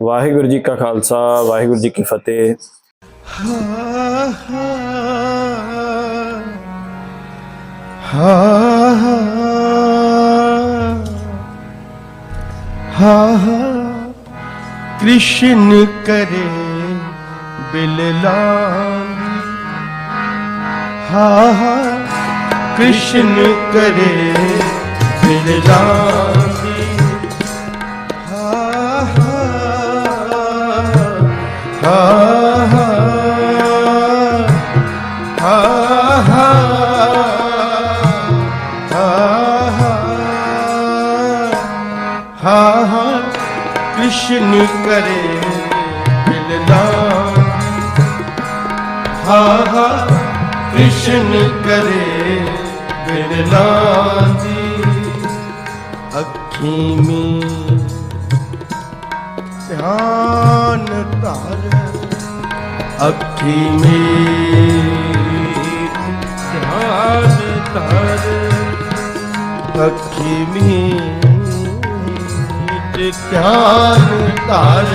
ਵਾਹਿਗੁਰੂ ਜੀ ਕਾ ਖਾਲਸਾ, ਵਾਹਿਗੁਰੂ ਜੀ ਕੀ ਫਤਿਹ। ਕ੍ਰਿਸ਼ਨ ਕਰੇ ਬਿਲਲਾਂਗੀ ਹਾ ਹਾ ਕ੍ਰਿਸ਼ਨ ਕਰੇ ਬਿਲਲਾਂਗੀ ਕਰੇ ਮਿਲਦਾ। ਹਾ ਕ੍ਰਿਸ਼ਨ ਕਰੇ ਬਿਨਲਾ ਅੱਖੀ ਮੀ ਧਿਆਨ ਅੱਖੀ ਮੀ ਧਿਆਨ ਅੱਖੀ ਮੀ ਧਿਆਨ ਧਰ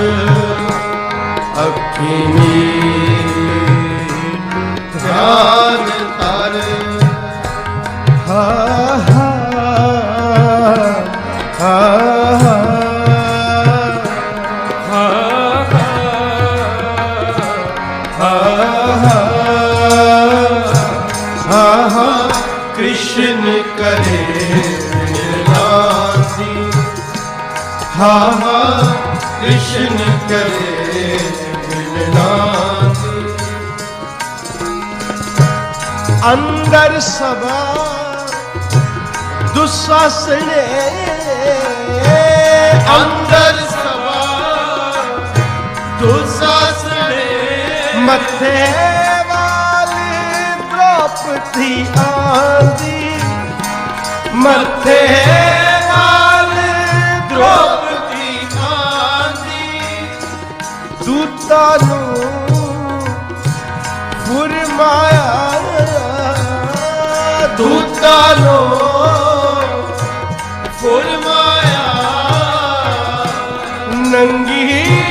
ਅੱਖੀ ਮੀਟ ਧਿਆਨ ਧਰ। ਹਾ ਹਾ ਹਾ ਕਰੇ। ਹਾਹਾ ਕ੍ਰਿਸ਼ਨ ਕਰੇ ਮਿਲਣਾ ਅੰਦਰ ਅੰਦਰ ਸਭਾ ਦੁਸਾਸਣੇ ਮੱਥੇ ਵਾਲੀ ਪ੍ਰਾਪਤੀ ਆਂਦੀ ਦੂਤਾਂ ਨੂੰ ਫੁਰਮਾਇਆ ਦੂਤਾਂ ਨੂੰ ਫੁਰਮਾਇਆ ਨੰਗੀ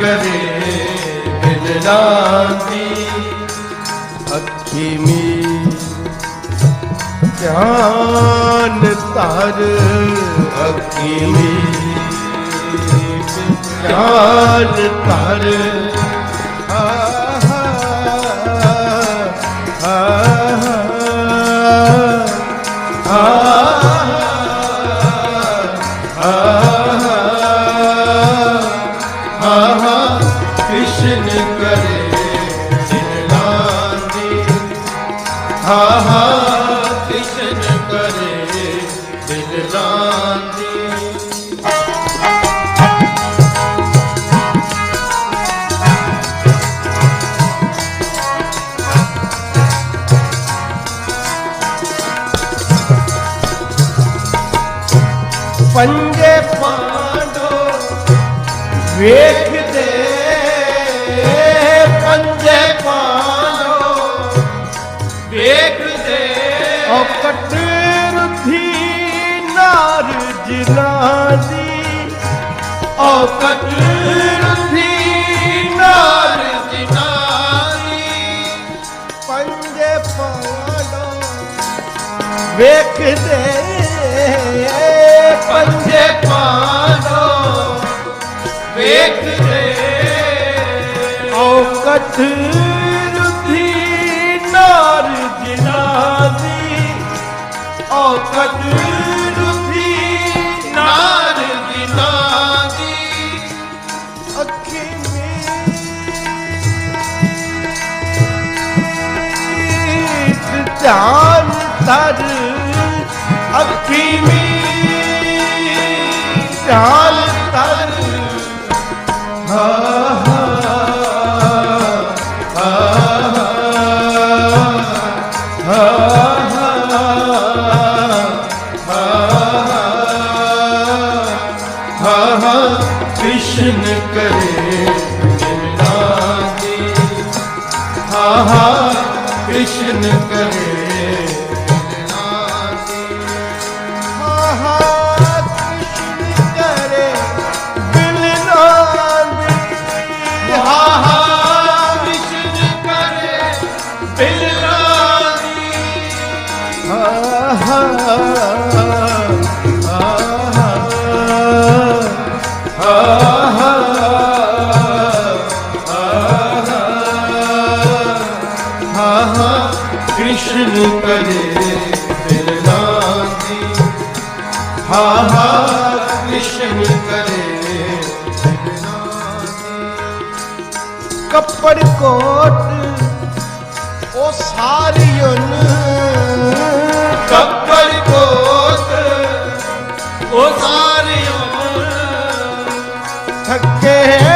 ਕਰੇ ਬਿਨ ਲਾਂਦੀ ਅੱਖੀ ਮੀ ਧਿਆਨ ਧਰ ਅੱਖੀ ਮੀ ਧਿਆਨ ਧਰ। ਪੰਜੇ ਪਾਂਡੋ ਵੇਖਦੇ ਪੰਜੇ ਪਾਂਡੋ ਵੇਖਦੇ। ਉਹ ਕਟਰ ਰੁਥੀ ਨਾਰ ਜਿਲਾਦੀ ਉਹ ਕਟਰ ਥੀ ਨਾਰ ਜਿਲਾਦੀ ਪੰਜੇ ਵੇਖਦੇ ਕਥ ਰੁਧੀ ਨਾਰ ਜਿਨਾਦੀ ਔ ਕਥ ਰੁਧੀ ਨਾਰ ਜਿਨਾਦੀ ਅੱਖੀ ਮੀਤ ਧਿਆਨ ਧਰ ਅੱਖੀ ਮੀਤ ਧਿਆਨ ਆਹਾ ਕ੍ਰਿਸ਼ਨ ਕਰੇ। ਕ੍ਰਿਸ਼ਨ ਕਰੇ ਬਿਰਲਾਦੀ ਹਾ ਹਾ ਕ੍ਰਿਸ਼ਨ ਕਰੇ ਕੱਪੜ ਕੋਟ ਉਹ ਸਾਰੀਨ ਕੱਪੜ ਕੋਟ ਉਹ ਸਾਰੀਨ ਥੱਕੇ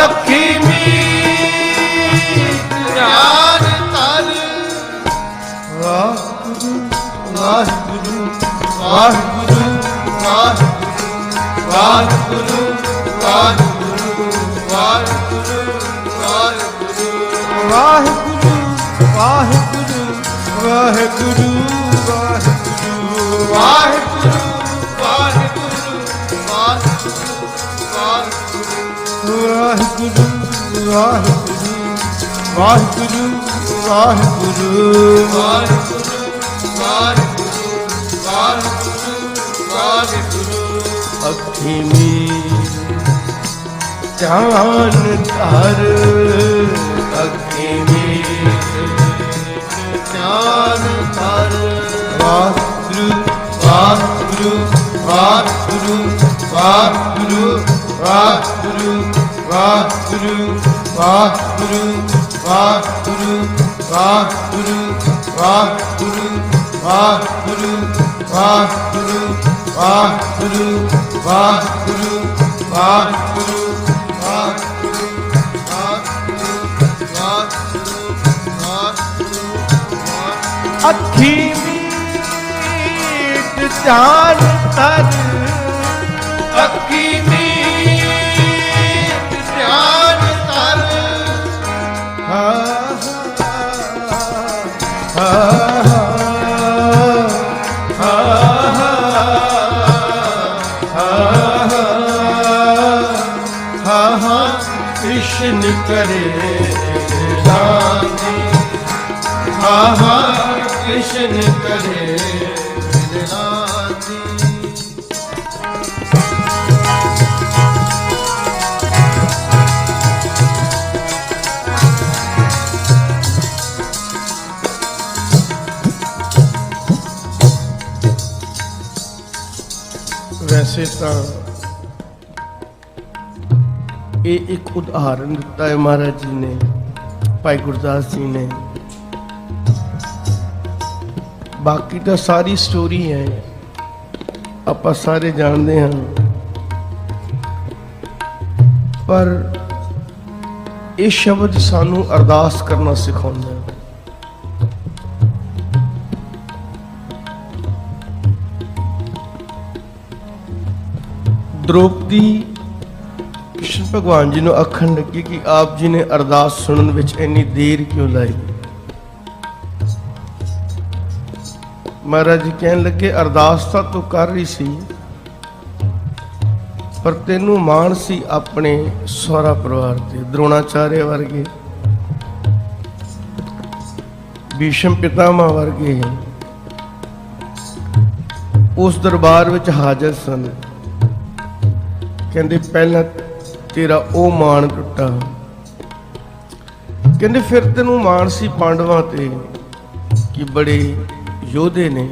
ਅੱਖੀ ਮੀਟ ਧਿਆਨ ਧਰ ਵਾਹਿਗੁਰੂ ਵਾਹਿਗੁਰੂ ਵਾਹਿਗੁਰੂ ਵਾਹਿਗੁਰੂ ਵਾਹਿਗੁਰੂ ਵਾਹਿਗੁਰੂ ਵਾਹਿਗੁਰੂ ਵਾਹਿਗੁਰੂ ਵਾਹਿਗੁਰੂ ਵਾਹਿਗੁਰੂ ਵਾਹਿਗੁਰੂ ਵਾਹਿਗੁਰੂ ਵਾਹਿਗੁਰੂ ਵਾਹਿਗੁਰੂ ਅੱਖੀ ਮੀ ਧਿਆਨ ਧਰ ਅੱਖੀ ਮੀ ਧਿਆਨ ਧਰ ਵਾਹਿਗੁਰੂ ਵਾਹਿਗੁਰੂ ਵਾਹਿਗੁਰੂ ਵਾਹਿਗੁਰੂ ਵਾਹਿਗੁਰੂ ਵਾਹਿਗੁਰੂ ਵਾਹਿਗੁਰੂ ਵਾਹਿਗੁਰੂ ਵਾਹਿਗੁਰੂ ਵਾਹਿਗੁਰੂ ਵਾਹਿਗੁਰੂ ਵਾਹਿਗੁਰੂ ਵਾਹਿਗੁਰੂ ਵਾਹਿਗੁਰੂ ਵਾਹਿਗੁਰੂ ਅੱਖੀ ਮੀਟ ਧਿਆਨ ਧਰ ਕਰੇ ਸ਼ਾਂਤੀ ਆਹਾ ਕ੍ਰਿਸ਼ਨ ਕਰੇ ਵੈਸੇ ਤਾਂ ਇਹ ਇੱਕ ਉਦਾਹਰਨ ਦਿੱਤਾ ਹੈ ਮਹਾਰਾਜ ਜੀ ਨੇ, ਭਾਈ ਗੁਰਦਾਸ ਜੀ ਨੇ। ਬਾਕੀ ਤਾਂ ਸਾਰੀ ਸਟੋਰੀ ਹੈ। ਆਪਾਂ ਸਾਰੇ ਜਾਣਦੇ ਹਾਂ। ਪਰ ਇਹ ਸ਼ਬਦ ਸਾਨੂੰ ਅਰਦਾਸ ਕਰਨਾ ਸਿਖਾਉਂਦਾ ਹੈ। ਦ੍ਰੋਪਦੀ ਭਗਵਾਨ ਜੀ ਨੂੰ ਆਖਣ ਲੱਗੀ ਕਿ ਆਪ ਜੀ ਨੇ ਅਰਦਾਸ ਸੁਣਨ ਵਿੱਚ ਇੰਨੀ ਦੇਰ ਕਿਉਂ ਲਾਈ? ਮਹਾਰਾਜ ਜੀ ਕਹਿਣ ਲੱਗੇ, ਅਰਦਾਸ ਤਾਂ ਤੂੰ ਕਰ ਰਹੀ ਸੀ, ਪਰ ਤੈਨੂੰ ਮਾਣ ਸੀ ਆਪਣੇ ਸਹੁਰਾ ਪਰਿਵਾਰ ਤੇ, ਦ੍ਰੋਣਾਚਾਰਿਆ ਵਰਗੇ, ਭੀਸ਼ਮ ਪਿਤਾਮਾ ਵਰਗੇ। ਉਸ ਦਰਬਾਰ ਵਿੱਚ ਹਾਜ਼ਰ ਸਨ। ਕਹਿੰਦੇ, ਪਹਿਲਾਂ ਤੇਰਾ ਉਹ ਮਾਣ ਟੁੱਟਾ। ਕਹਿੰਦੇ ਫਿਰ ਤੈਨੂੰ ਮਾਣ ਸੀ ਪਾਂਡਵਾਂ ਤੇ ਕਿ ਬੜੇ ਯੋਧੇ ਨੇ।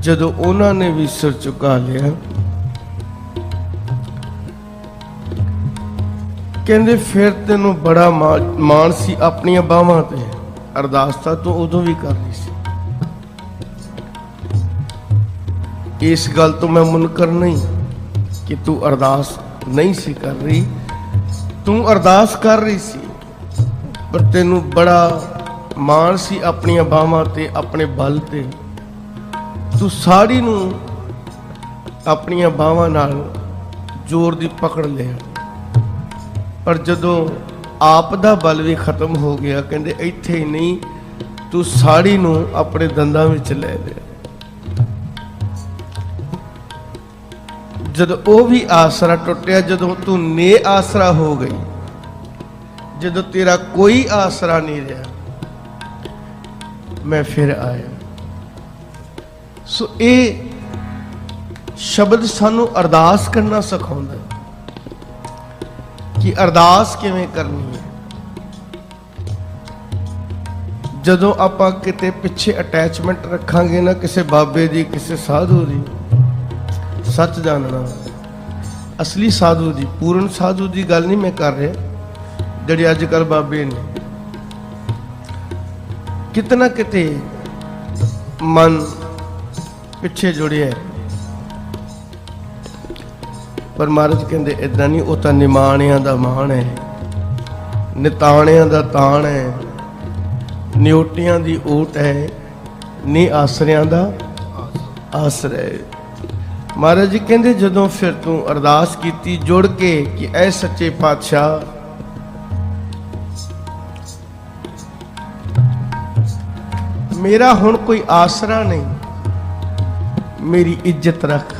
ਜਦੋਂ ਉਹਨਾਂ ਨੇ ਵੀ ਸਿਰ ਝੁਕਾ ਲਿਆ। ਕਹਿੰਦੇ ਫਿਰ ਤੈਨੂੰ ਬੜਾ ਮਾ- ਮਾਣ ਸੀ ਆਪਣੀਆਂ ਬਾਹਾਂ ਤੇ। ਅਰਦਾਸ ਤਾਂ ਤੂੰ ਉਦੋਂ ਵੀ ਕਰ ਰਹੀ ਸੀ। ਇਸ ਗੱਲ ਤੋਂ ਮੈਂ ਮੁਨਕਰ ਨਹੀਂ ਕਿ ਤੂੰ ਅਰਦਾਸ ਨਹੀਂ ਸੀ ਕਰ ਰਹੀ। ਤੂੰ ਅਰਦਾਸ ਕਰ ਰਹੀ ਸੀ, ਪਰ ਤੈਨੂੰ ਬੜਾ ਮਾਣ ਸੀ ਆਪਣੀਆਂ ਬਾਹਾਂ ਤੇ, ਆਪਣੇ ਬਲ ਤੇ। ਤੂੰ ਸਾੜੀ ਨੂੰ ਆਪਣੀਆਂ ਬਾਹਾਂ ਨਾਲ ਜ਼ੋਰ ਦੀ ਪਕੜ ਲਿਆ। ਪਰ ਜਦੋਂ ਆਪ ਦਾ ਬਲ ਵੀ ਖਤਮ ਹੋ ਗਿਆ, ਕਹਿੰਦੇ, ਇੱਥੇ ਹੀ ਨਹੀਂ, ਤੂੰ ਸਾੜੀ ਨੂੰ ਆਪਣੇ ਦੰਦਾਂ ਵਿੱਚ ਲੈ ਲਿਆ ਜਦੋਂ ਉਹ ਵੀ ਆਸਰਾ ਟੁੱਟਿਆ, ਜਦੋਂ ਤੂੰ ਨੇ ਆਸਰਾ ਹੋ ਗਈ, ਜਦੋਂ ਤੇਰਾ ਕੋਈ ਆਸਰਾ ਨਹੀਂ ਰਿਹਾ, ਮੈਂ ਫਿਰ ਆਇਆ। ਸੋ ਇਹ ਸ਼ਬਦ ਸਾਨੂੰ ਅਰਦਾਸ ਕਰਨਾ ਸਿਖਾਉਂਦਾ ਕਿ ਅਰਦਾਸ ਕਿਵੇਂ ਕਰਨੀ ਹੈ। ਜਦੋਂ ਆਪਾਂ ਕਿਤੇ ਪਿੱਛੇ ਅਟੈਚਮੈਂਟ ਰੱਖਾਂਗੇ ਨਾ, ਕਿਸੇ ਬਾਬੇ ਦੀ, ਕਿਸੇ ਸਾਧੂ ਦੀ ਸੱਚ ਜਾਣਨਾ। ਅਸਲੀ ਸਾਧੂ ਦੀ, ਪੂਰਨ ਸਾਧੂ ਦੀ ਗੱਲ ਨਹੀਂ ਮੈਂ ਕਰ ਰਿਹਾ, ਜਿਹੜੇ ਅੱਜ ਕੱਲ ਬਾਬੇ ਨੇ। ਕਿਤਨਾ ਕਿਤੇ ਮਨ ਪਿੱਛੇ ਜੁੜਿਆ ਹੈ। ਪਰ ਮਹਾਰਾਜ ਕਹਿੰਦੇ ਇਦਾਂ ਨਹੀਂ, ਉਹ ਤਾਂ ਨਿਮਾਣਿਆਂ ਦਾ ਮਾਣ ਹੈ, ਨਿਤਾਣਿਆਂ ਦਾ ਤਾਣ ਹੈ, ਨਿਉਟੀਆਂ ਦੀ ਓਟ ਹੈ, ਨੀ ਆਸਰਿਆਂ ਦਾ ਆਸਰਾ ਹੈ। ਮਹਾਰਾਜ ਜੀ ਕਹਿੰਦੇ ਜਦੋਂ ਫਿਰ ਤੂੰ ਅਰਦਾਸ ਕੀਤੀ, ਜੁੜ ਕੇ ਕਿ ਐ ਸੱਚੇ ਪਾਤਸ਼ਾਹ ਮੇਰਾ ਹੁਣ ਕੋਈ ਆਸਰਾ ਨਹੀਂ, ਮੇਰੀ ਇੱਜ਼ਤ ਰੱਖ,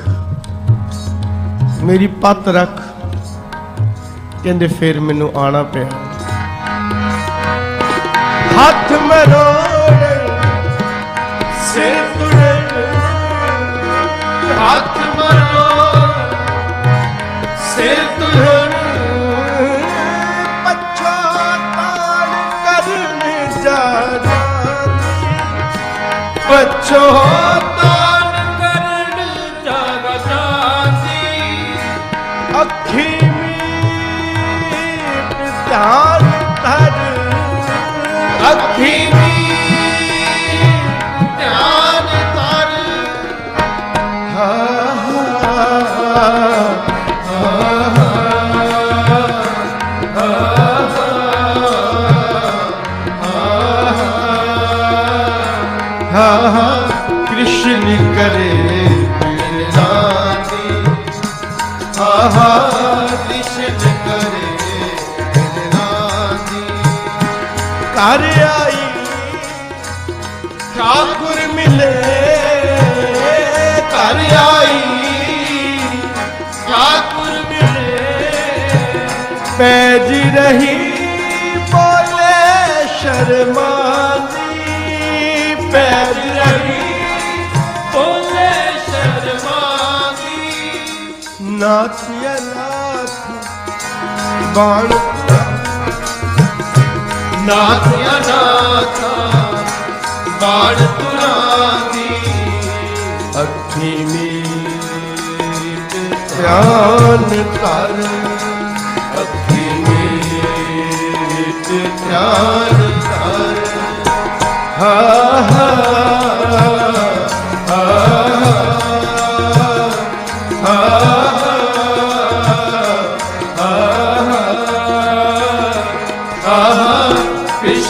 ਮੇਰੀ ਪਤ ਰੱਖ। ਕਹਿੰਦੇ ਫਿਰ ਮੈਨੂੰ ਆਣਾ ਪਿਆ। ਹੱਥ ਮਰੋੜ ਸਿਰ ਪਛਤਾਣ ਕਰਨ ਜਗਤਾਂਦੀ ਅੱਖੀ ਮੀਟ ਧਿਆਨ ਧਰ। ਅੱਖੀ ਕਰੇ ਬਿਰਨਾਤੀ ਆਹਾ, ਕ੍ਰਿਸ਼ਨ ਕਰੇ ਬਿਰਨਾਤੀ ਕਰ ਆਈ, ਠਾਕੁਰ ਮਿਲੇ। ਕਰ ਆਈ, ਠਾਕੁਰ ਮਿਲੇ। ਪੈਜ ਰਹੀ ਬੋਲੇ ਸ਼ਰਮਾ। ਨਾਥਿਆ ਨਾਥ? ਬਾਣ। ਨਾਥਿਆ ਨਾਥ? ਬਾਣ ਤੁਰਾਦੀ। ਅੱਖੀ ਮੀਟ ਧਿਆਨ ਕਰ। ਅੱਖੀ ਮੀਟ ਧਿਆਨ ਕਰ। ਹਾ ਹਾ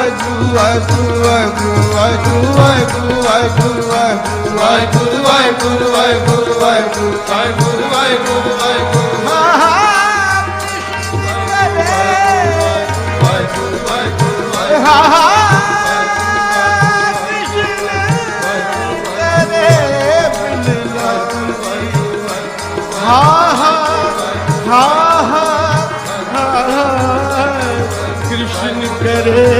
ਵਾਹਿਗੁਰੂ ਵਾਹਿਗੁਰੂ ਵਾਹਿਗੁਰੂ ਵਾਹਿਗੁਰੂ ਵਾਹਿਗੁਰੂ ਵਾਹਿਗੁਰੂ ਵਾਹਿਗੁਰੂ ਵਾਹਿਗੁਰੂ ਵਾਹਿਗੁਰੂ ਵਾਹਿਗੁਰੂ ਵਾਹਿਗੁਰੂ ਵਾਹਿਗੁਰੂ ਵਾਹਿਗੁਰੂ